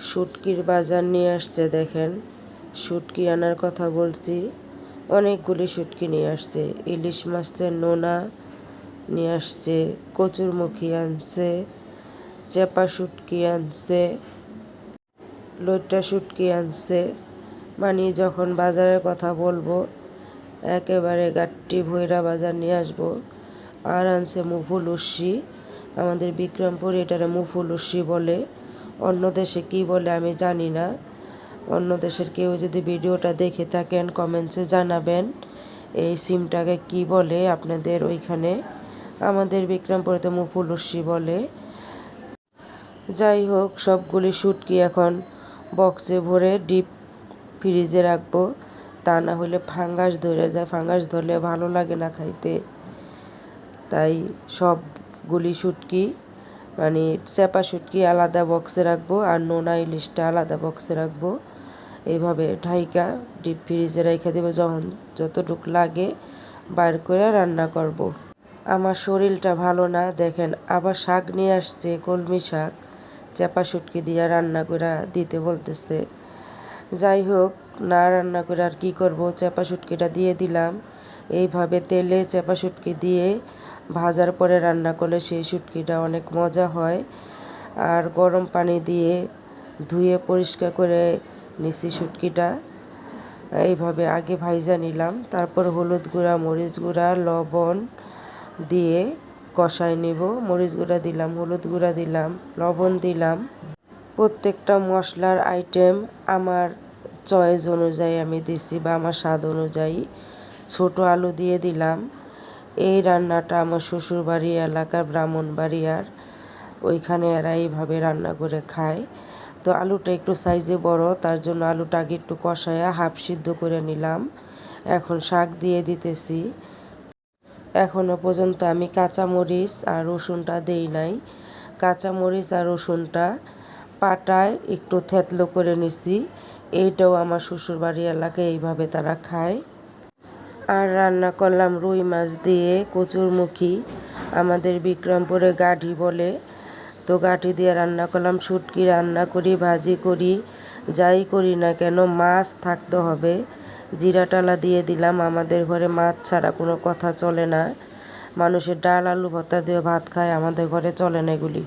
শুটকির বাজার নিয়ে আসছে, দেখেন। শুটকি আনার কথা বলছি। অনেকগুলি শুটকি নিয়ে আসছে। ইলিশ মাছের নোনা নিয়ে আসছে, কচুরমুখী আনছে, চেপা শুটকি আনছে লইট্টা শুটকি আনছে। মানে যখন বাজারের কথা বলব, একেবারে গাট্টি ভৈরা বাজার নিয়ে আসব। আর আনছে মুফুল উস্সি আমাদের বিক্রমপুর এটারে মুফুল উস্সি বলে। অন্য দেশে কি বলে আমি জানি না। অন্য দেশের কেউ যদি ভিডিওটা দেখে থাকেন কমেন্টসে জানাবেন, এই সিমটাকে কি বলে আপনাদের ওইখানে। আমাদের বিক্রমপুরেতে মুফুল উস্সি বলে। যাই হোক, সবগুলি শুটকি এখন বক্সে ভরে ডিপ ফ্রিজে রাখব। তা না হলে ফাঙ্গাস ধরে যায়। ফাঙ্গাস ধরলে ভালো লাগে না খাইতে। তাই সবগুলি শুটকি মানে চেপা শুটকি আলাদা বক্সে রাখব আর নোনা ইলিশটা আলাদা বক্সে রাখব। এইভাবে ঢাইকা ডিপ ফ্রিজে রেখে দেবো যখন যতটুক লাগে বার করে রান্না করব। আমার শরীরটা ভালো না, দেখেন আবার শাক নিয়ে আসছে, কলমি শাক। চেপা শুটকি দিয়ে রান্না করে দিতে বলতেছে। যাই হোক, না রান্না করে আর কী করব? চেপা শুটকিটা দিয়ে দিলাম। এইভাবে তেলে চেপা শুটকি দিয়ে ভাজার পরে রান্না করলে সেই শুটকিটা অনেক মজা হয়। আর গরম পানি দিয়ে ধুয়ে পরিষ্কার করে নিচ্ছি শুটকিটা। এইভাবে আগে ভাইজা নিলাম, তারপর হলুদ গুঁড়া, মরিচ গুঁড়া, লবণ দিয়ে কষাই নিব। মরিচ গুঁড়া দিলাম, হলুদ গুঁড়া দিলাম, লবণ দিলাম। প্রত্যেকটা মশলার আইটেম আমার চয়েস অনুযায়ী আমি দিছি বা আমার স্বাদ অনুযায়ী। ছোট আলু দিয়ে দিলাম এই রান্নাটা আমার শ্বশুরবাড়ি এলাকার ব্রাহ্মণবাড়িয়ার ওইখানে এরা এইভাবে রান্না করে খায়। তো আলুটা একটু সাইজে বড়, তার জন্য আলুটা আগে একটু কষায়া হাফ সিদ্ধ করে নিলাম। এখন শাক দিয়ে দিতেছি। এখনও পর্যন্ত আমি কাঁচামরিচ আর রসুনটা দেই নাই। কাঁচামরিচ আর রসুনটা পাটায় একটু থেতলো করে নিছি। এইটাও আমার শ্বশুরবাড়ি এলাকায় এইভাবে তারা খায়। আর রান্না করলাম রুই মাছ দিয়ে কচুরমুখী, আমাদের বিক্রমপুরে গাঢ়ি বলে। তো গাঠি দিয়ে রান্না করলাম, শুটকি রান্না করি, ভাজি করি, যাই করি না কেন মাছ থাকতে হবে। জিরা টালা দিয়ে দিলাম, আমাদের ঘরে মাছ ছাড়া কোনো কথা চলে না। মানুষের ডাল, আলু ভর্তা দিয়ে ভাত খায়, আমাদের ঘরে চলে না এগুলি।